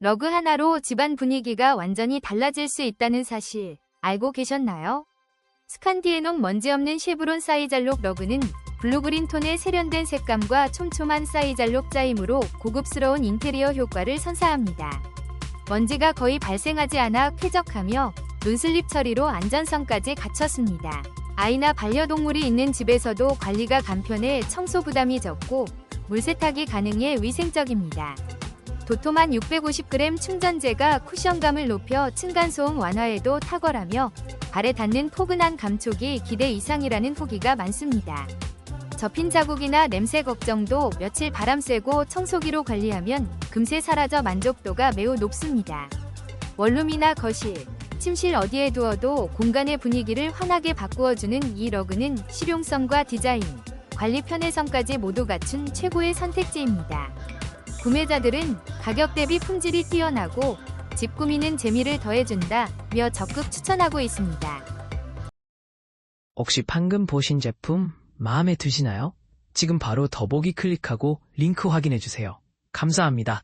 러그 하나로 집안 분위기가 완전히 달라질 수 있다는 사실 알고 계셨나요? 스칸디에농 먼지 없는 쉐브론 사이잘록 러그는 블루그린 톤의 세련된 색감과 촘촘한 사이잘록 짜임으로 고급스러운 인테리어 효과를 선사합니다. 먼지가 거의 발생하지 않아 쾌적하며 논슬립 처리로 안전성까지 갖췄습니다. 아이나 반려동물이 있는 집에서도 관리가 간편해 청소 부담이 적고 물세탁이 가능해 위생적입니다. 도톰한 650g 충전재가 쿠션감을 높여 층간소음 완화에도 탁월하며 발에 닿는 포근한 감촉이 기대 이상이라는 후기가 많습니다. 접힌 자국이나 냄새 걱정도 며칠 바람 쐬고 청소기로 관리하면 금세 사라져 만족도가 매우 높습니다. 원룸이나 거실, 침실 어디에 두어도 공간의 분위기를 환하게 바꾸어주는 이 러그는 실용성과 디자인, 관리 편의성까지 모두 갖춘 최고의 선택지입니다. 구매자들은 가격 대비 품질이 뛰어나고 집 꾸미는 재미를 더해준다며 적극 추천하고 있습니다. 혹시 방금 보신 제품 마음에 드시나요? 지금 바로 더보기 클릭하고 링크 확인해주세요. 감사합니다.